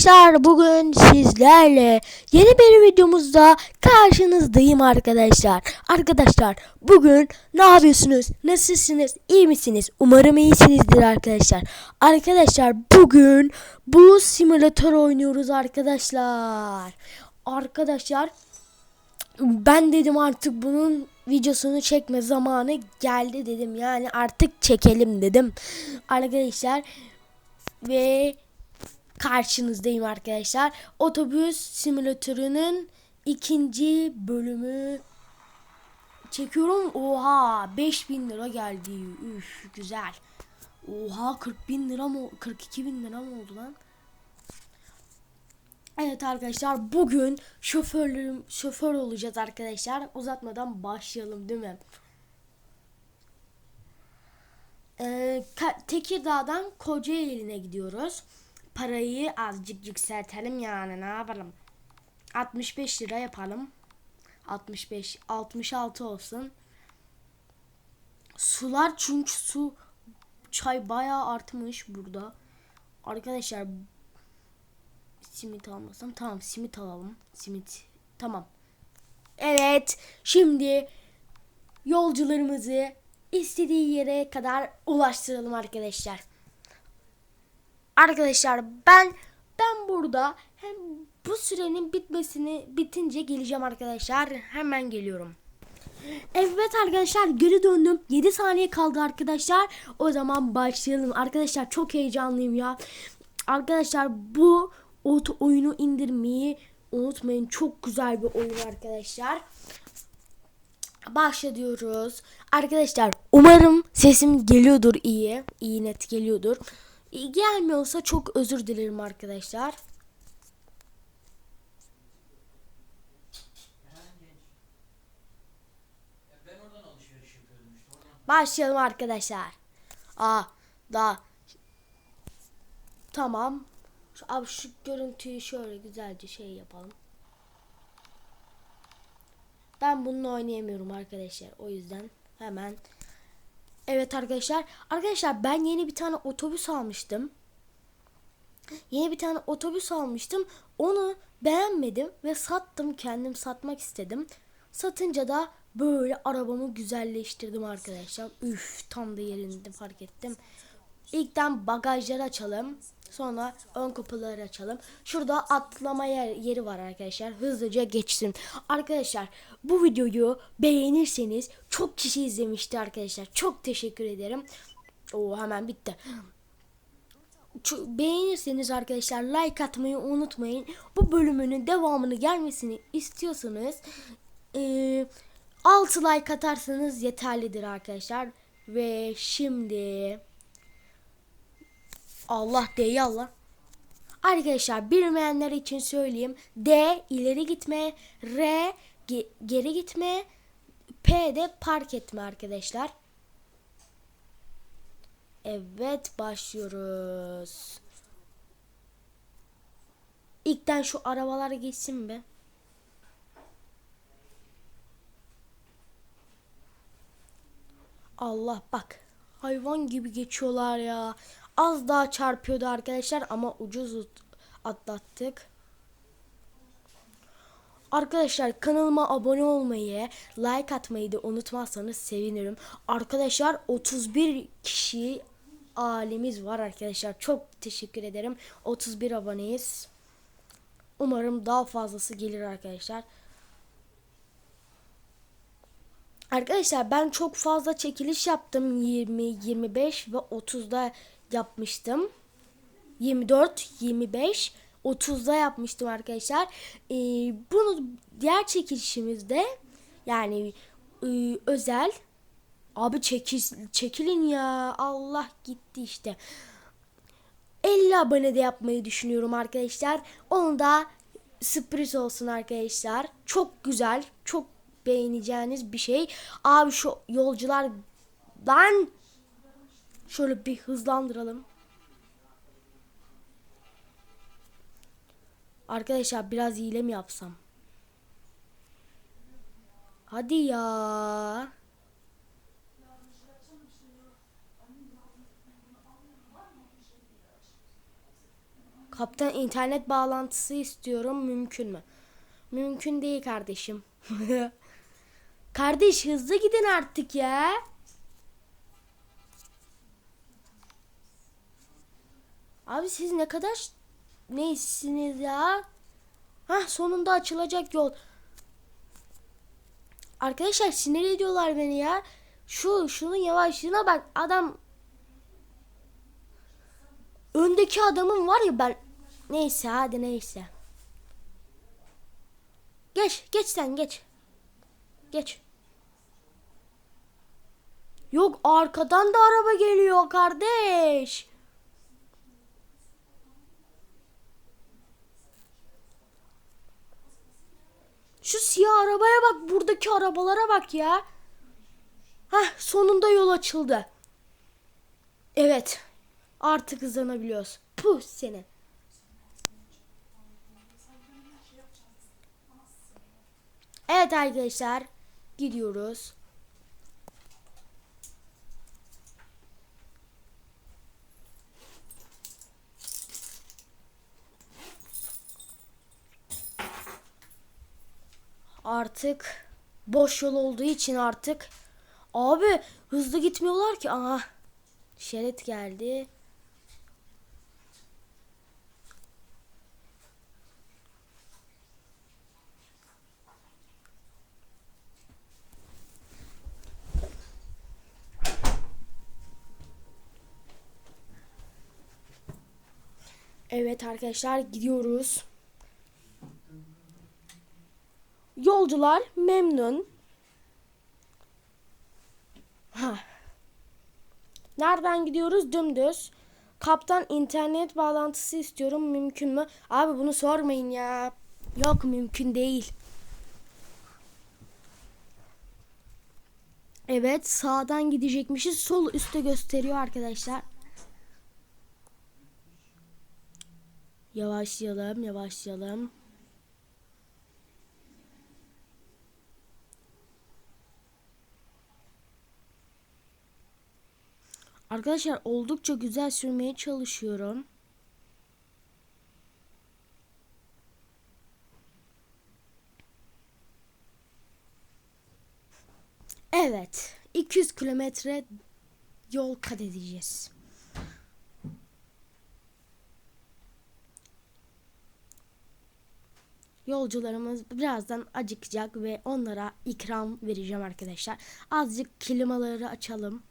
Arkadaşlar bugün sizlerle yeni bir videomuzda karşınızdayım arkadaşlar. Arkadaşlar bugün ne yapıyorsunuz? Nasılsınız? İyi misiniz? Umarım iyisinizdir arkadaşlar. Arkadaşlar bugün bu simülatör oynuyoruz arkadaşlar. Arkadaşlar ben dedim artık bunun videosunu çekme zamanı geldi dedim. Yani artık çekelim dedim. Arkadaşlar ve karşınızdayım arkadaşlar. Otobüs simülatörünün ikinci bölümü çekiyorum. Oha 5000 lira geldi. Üf güzel. Oha 40 bin lira mı 42 bin lira mı oldu lan? Evet arkadaşlar bugün şoförlerim şoför olacağız arkadaşlar. Uzatmadan başlayalım değil mi? Ee, Tekirdağ'dan Kocaeli'ne gidiyoruz. Parayı azıcık yükseltelim yani ne yapalım? 65 lira yapalım. 65 66 olsun. Sular çünkü su çay bayağı artmış burada. Arkadaşlar simit almasam tamam simit alalım. Simit tamam. Evet şimdi yolcularımızı istediği yere kadar ulaştıralım arkadaşlar. Arkadaşlar ben ben burada hem bu sürenin bitmesini bitince geleceğim arkadaşlar. Hemen geliyorum. Evet arkadaşlar geri döndüm. 7 saniye kaldı arkadaşlar. O zaman başlayalım. Arkadaşlar çok heyecanlıyım ya. Arkadaşlar bu oyunu indirmeyi unutmayın. Çok güzel bir oyun arkadaşlar. Başlıyoruz. Arkadaşlar umarım sesim geliyordur iyi. İyi net geliyordur. İyi gelmiyorsa çok özür dilerim arkadaşlar. Başlayalım arkadaşlar. Aa da tamam. Şu, abi şu görüntüyü şöyle güzelce şey yapalım. Ben bununla oynayamıyorum arkadaşlar. O yüzden hemen Evet arkadaşlar. Arkadaşlar ben yeni bir tane otobüs almıştım. Yeni bir tane otobüs almıştım. Onu beğenmedim ve sattım. Kendim satmak istedim. Satınca da böyle arabamı güzelleştirdim arkadaşlar. Üf tam da yerinde fark ettim. İlkten bagajları açalım. Sonra ön kapıları açalım. Şurada atlama yer, yeri var arkadaşlar. Hızlıca geçsin. Arkadaşlar bu videoyu beğenirseniz çok kişi izlemişti arkadaşlar. Çok teşekkür ederim. Oo hemen bitti. Beğenirseniz arkadaşlar like atmayı unutmayın. Bu bölümünün devamını gelmesini istiyorsanız eee 6 like atarsanız yeterlidir arkadaşlar. Ve şimdi Allah D'yi Allah. Arkadaşlar bilmeyenler için söyleyeyim. D ileri gitme, R ge- geri gitme, P de park etme arkadaşlar. Evet başlıyoruz. İlkten şu arabalar geçsin be. Allah bak. Hayvan gibi geçiyorlar ya. Az daha çarpıyordu arkadaşlar ama ucuz atlattık. Arkadaşlar kanalıma abone olmayı, like atmayı da unutmazsanız sevinirim. Arkadaşlar 31 kişi ailemiz var arkadaşlar. Çok teşekkür ederim. 31 aboneyiz. Umarım daha fazlası gelir arkadaşlar. Arkadaşlar ben çok fazla çekiliş yaptım. 20, 25 ve 30'da yapmıştım. 24, 25, 30'da yapmıştım arkadaşlar. Ee, bunu diğer çekilişimizde yani e, özel abi çekil, çekilin ya Allah gitti işte. 50 abone de yapmayı düşünüyorum arkadaşlar. Onu da sürpriz olsun arkadaşlar. Çok güzel, çok beğeneceğiniz bir şey. Abi şu yolcular ben şöyle bir hızlandıralım. Arkadaşlar biraz hile mi yapsam? Hadi ya. Kaptan internet bağlantısı istiyorum. Mümkün mü? Mümkün değil kardeşim. Kardeş hızlı gidin artık ya. Abi siz ne kadar neysiniz ya? Hah sonunda açılacak yol. Arkadaşlar sinir ediyorlar beni ya. Şu şunun yavaşlığına bak adam öndeki adamın var ya ben neyse hadi neyse. Geç geç sen geç. Geç. Yok arkadan da araba geliyor kardeş. Şu siyah arabaya bak buradaki arabalara bak ya. Hah sonunda yol açıldı. Evet. Artık hızlanabiliyoruz. Puh seni. Evet arkadaşlar. Gidiyoruz. Artık boş yol olduğu için artık abi hızlı gitmiyorlar ki. Aha şerit geldi. Evet arkadaşlar gidiyoruz. Yolcular memnun. Ha. Nereden gidiyoruz? Dümdüz. Kaptan internet bağlantısı istiyorum. Mümkün mü? Abi bunu sormayın ya. Yok mümkün değil. Evet sağdan gidecekmişiz. Sol üstte gösteriyor arkadaşlar. Yavaşlayalım, yavaşlayalım. Arkadaşlar oldukça güzel sürmeye çalışıyorum. Evet. 200 kilometre yol kat edeceğiz. Yolcularımız birazdan acıkacak ve onlara ikram vereceğim arkadaşlar. Azıcık klimaları açalım.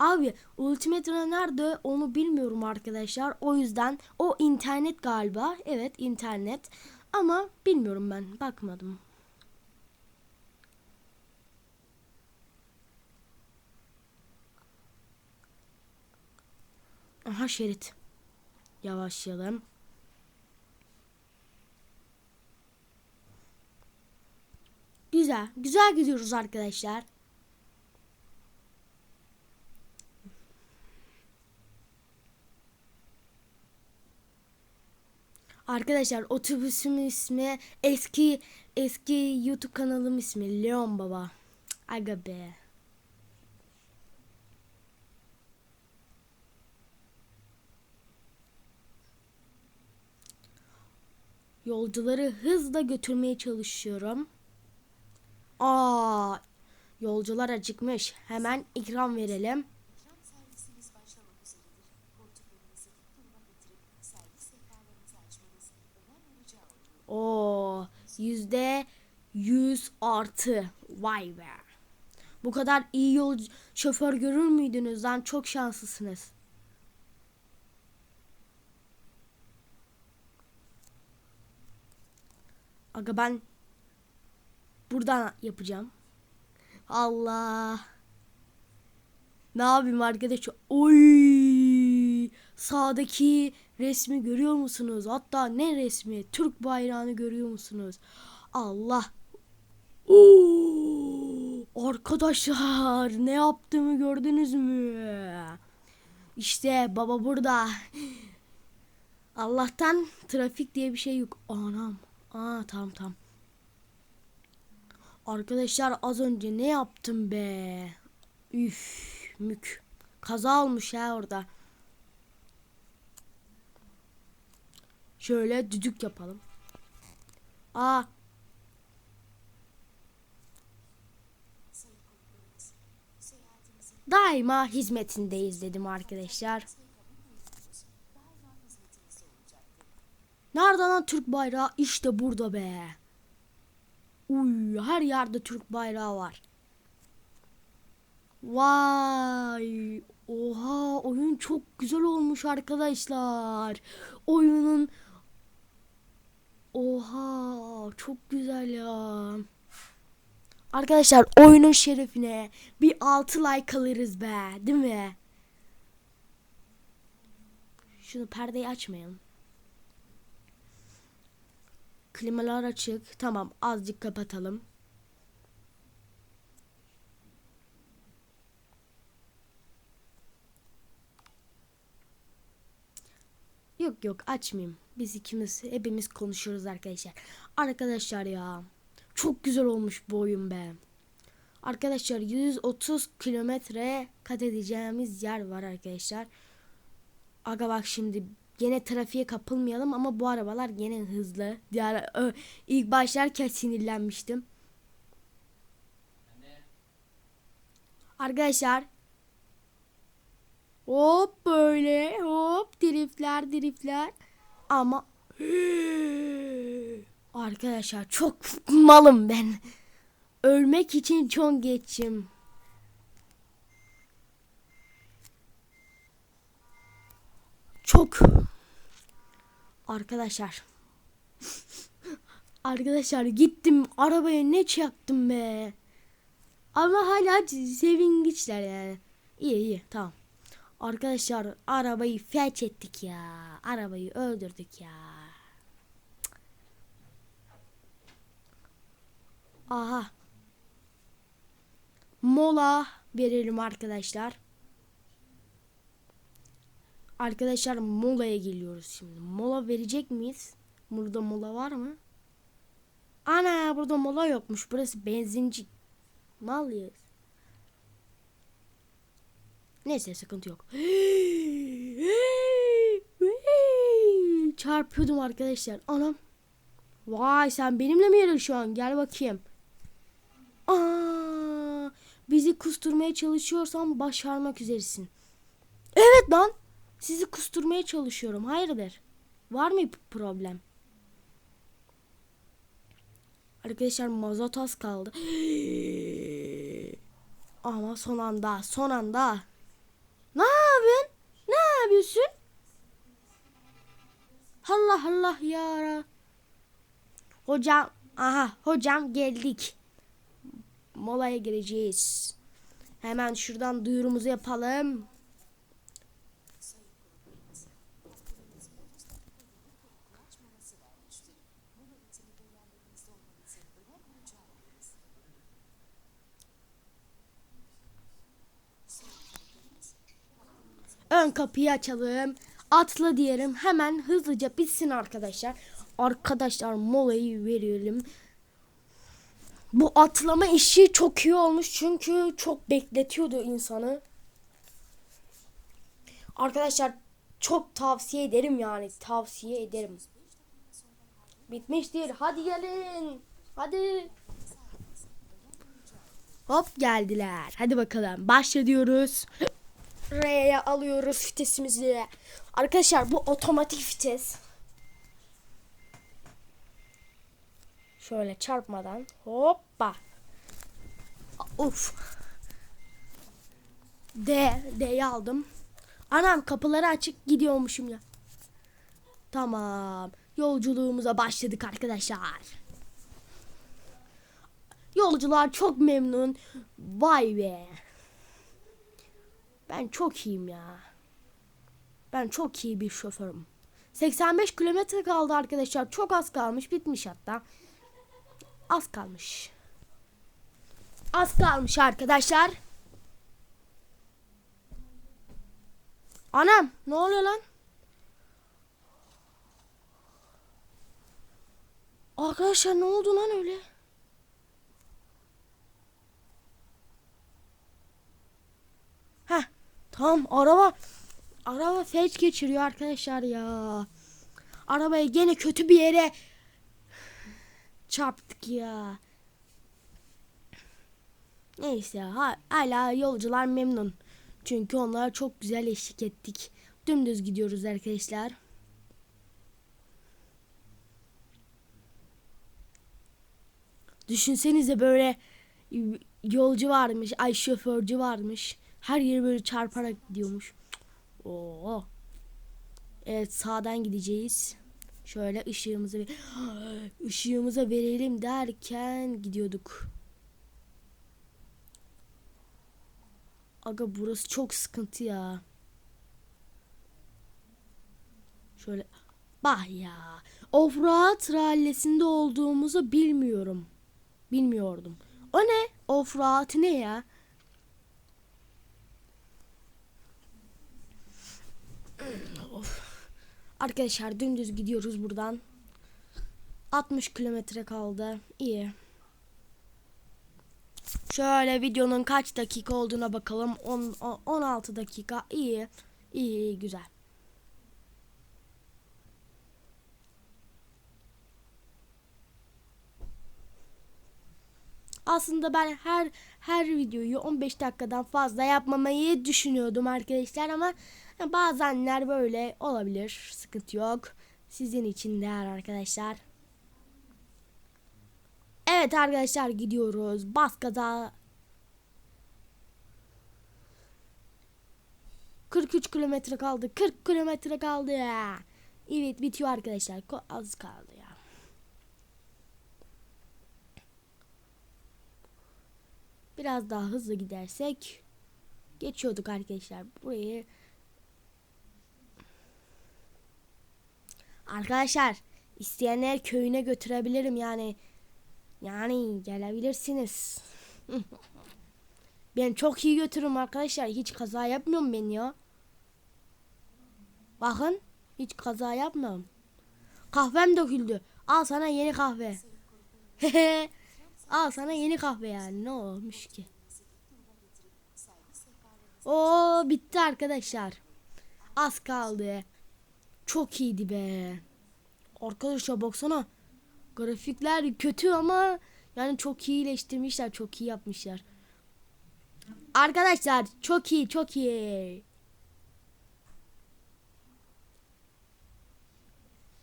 Abi Ultimate nerede onu bilmiyorum arkadaşlar. O yüzden o internet galiba. Evet internet. Ama bilmiyorum ben. Bakmadım. Aha şerit. Yavaşlayalım. Güzel. Güzel gidiyoruz arkadaşlar. Arkadaşlar otobüsümün ismi eski eski YouTube kanalım ismi Leon Baba. Aga be. Yolcuları hızla götürmeye çalışıyorum. Aa, yolcular acıkmış. Hemen ikram verelim. Yüzde yüz artı. Vay be. Bu kadar iyi yol şoför görür müydünüz lan? Çok şanslısınız. Aga ben buradan yapacağım. Allah. Ne yapayım arkadaş? Oy! Sağdaki resmi görüyor musunuz? Hatta ne resmi? Türk bayrağını görüyor musunuz? Allah. Oo! Arkadaşlar ne yaptığımı gördünüz mü? İşte baba burada. Allah'tan trafik diye bir şey yok. Anam. Aa tamam tamam. Arkadaşlar az önce ne yaptım be? Üf mük. Kaza olmuş ya orada. Şöyle düdük yapalım. Aa daima hizmetindeyiz dedim arkadaşlar. Nerede lan Türk bayrağı? İşte burada be. Uy, her yerde Türk bayrağı var. Vay! Oha, oyun çok güzel olmuş arkadaşlar. Oyunun Oha, çok güzel ya. Arkadaşlar oyunun şerefine bir 6 like alırız be, değil mi? Şunu perdeyi açmayalım. Klimalar açık. Tamam azıcık kapatalım. Yok yok açmayayım. Biz ikimiz hepimiz konuşuyoruz arkadaşlar. Arkadaşlar ya çok güzel olmuş bu oyun be. Arkadaşlar 130 kilometre kat edeceğimiz yer var arkadaşlar. Aga bak şimdi gene trafiğe kapılmayalım ama bu arabalar gene hızlı. Diğer ö, ilk başlarken sinirlenmiştim. Arkadaşlar hop böyle hop driftler driftler ama arkadaşlar çok malım ben. Ölmek için çok geçim. Çok arkadaşlar arkadaşlar gittim arabaya ne çaktım be. Ama hala sevinçler yani. İyi iyi tamam. Arkadaşlar arabayı felç ettik ya. Arabayı öldürdük ya. Aha. Mola verelim arkadaşlar. Arkadaşlar molaya geliyoruz şimdi. Mola verecek miyiz? Burada mola var mı? Ana burada mola yokmuş. Burası benzinci. Malıyız. Neyse sıkıntı yok. Çarpıyordum arkadaşlar. Anam. Vay sen benimle mi yarışıyorsun? Gel bakayım. Aa, bizi kusturmaya çalışıyorsan başarmak üzeresin. Evet lan. Sizi kusturmaya çalışıyorum. Hayırdır? Var mı problem? Arkadaşlar mazot az kaldı. Ama son anda, son anda. Ne yapıyorsun? Ne yapıyorsun? Allah ya. Hocam, aha hocam geldik. Molaya gireceğiz. Hemen şuradan duyurumuzu yapalım. Sayın konuklarımız, kaptanımız 30 dakikalığına kuru kulaç molası vermiştir. Bu nöbetini yerlerinizde olmanızı önem rica ederiz. Sayın konuklarımız, kaptanımız Ön kapıyı açalım. Atla diyelim. Hemen hızlıca bitsin arkadaşlar. Arkadaşlar molayı verelim. Bu atlama işi çok iyi olmuş çünkü çok bekletiyordu insanı. Arkadaşlar çok tavsiye ederim yani tavsiye ederim. Bitmiştir. Hadi gelin. Hadi. Hop geldiler. Hadi bakalım. Başla diyoruz. R'ye alıyoruz vitesimizi. Arkadaşlar bu otomatik vites. Şöyle çarpmadan hoppa. Uf. D, D'yi aldım. Anam kapıları açık gidiyormuşum ya. Tamam. Yolculuğumuza başladık arkadaşlar. Yolcular çok memnun. Vay be. Ben çok iyiyim ya. Ben çok iyi bir şoförüm. 85 kilometre kaldı arkadaşlar. Çok az kalmış. Bitmiş hatta. Az kalmış. Az kalmış arkadaşlar. Anam ne oluyor lan? Arkadaşlar ne oldu lan öyle? Heh tamam araba araba felç geçiriyor arkadaşlar ya. arabaya gene kötü bir yere çarptık ya. Neyse ha, hala yolcular memnun. Çünkü onlara çok güzel eşlik ettik. Dümdüz gidiyoruz arkadaşlar. Düşünsenize böyle yolcu varmış, ay şoförcü varmış. Her yeri böyle çarparak gidiyormuş. Oo. Evet sağdan gideceğiz. Şöyle ışığımızı ışığımıza verelim derken gidiyorduk. Aga burası çok sıkıntı ya. Şöyle bah ya. Offroad rallesinde olduğumuzu bilmiyorum. Bilmiyordum. O ne? Offroad ne ya? Of. Arkadaşlar dümdüz gidiyoruz buradan. 60 kilometre kaldı. İyi. Şöyle videonun kaç dakika olduğuna bakalım. 10, 16 dakika. İyi. İyi, iyi güzel. Aslında ben her her videoyu 15 dakikadan fazla yapmamayı düşünüyordum arkadaşlar ama bazenler böyle olabilir. Sıkıntı yok. Sizin için değer arkadaşlar. Evet arkadaşlar gidiyoruz. Bas gaza. 43 kilometre kaldı. 40 kilometre kaldı. Evet bitiyor arkadaşlar. Az kaldı ya. Biraz daha hızlı gidersek geçiyorduk arkadaşlar. Burayı Arkadaşlar isteyenler köyüne götürebilirim yani. Yani gelebilirsiniz. ben çok iyi götürürüm arkadaşlar. Hiç kaza yapmıyorum ben ya. Bakın hiç kaza yapmıyorum. Kahvem döküldü. Al sana yeni kahve. Al sana yeni kahve yani. Ne olmuş ki? Oo bitti arkadaşlar. Az kaldı. Çok iyiydi be. Arkadaşlar baksana. Grafikler kötü ama yani çok iyi iyileştirmişler. Çok iyi yapmışlar. Arkadaşlar çok iyi çok iyi.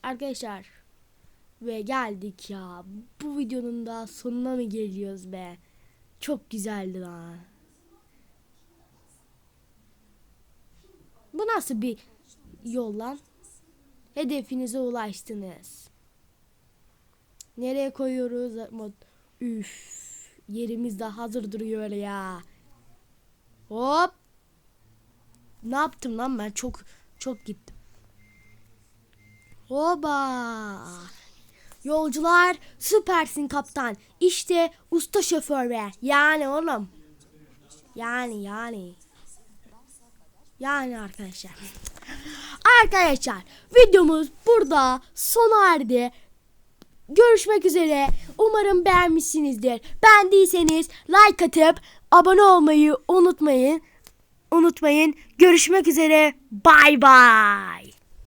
Arkadaşlar ve geldik ya. Bu videonun da sonuna mı geliyoruz be? Çok güzeldi lan. Bu nasıl bir yol lan? Hedefinize ulaştınız. Nereye koyuyoruz? Üf. Yerimiz de hazır duruyor ya. Hop. Ne yaptım lan ben? Çok çok gittim. Hoba. Yolcular süpersin kaptan. İşte usta şoför be. Yani oğlum. Yani yani. Yani arkadaşlar. Arkadaşlar videomuz burada sona erdi. Görüşmek üzere. Umarım beğenmişsinizdir. Beğendiyseniz like atıp abone olmayı unutmayın. Unutmayın. Görüşmek üzere. Bay bay.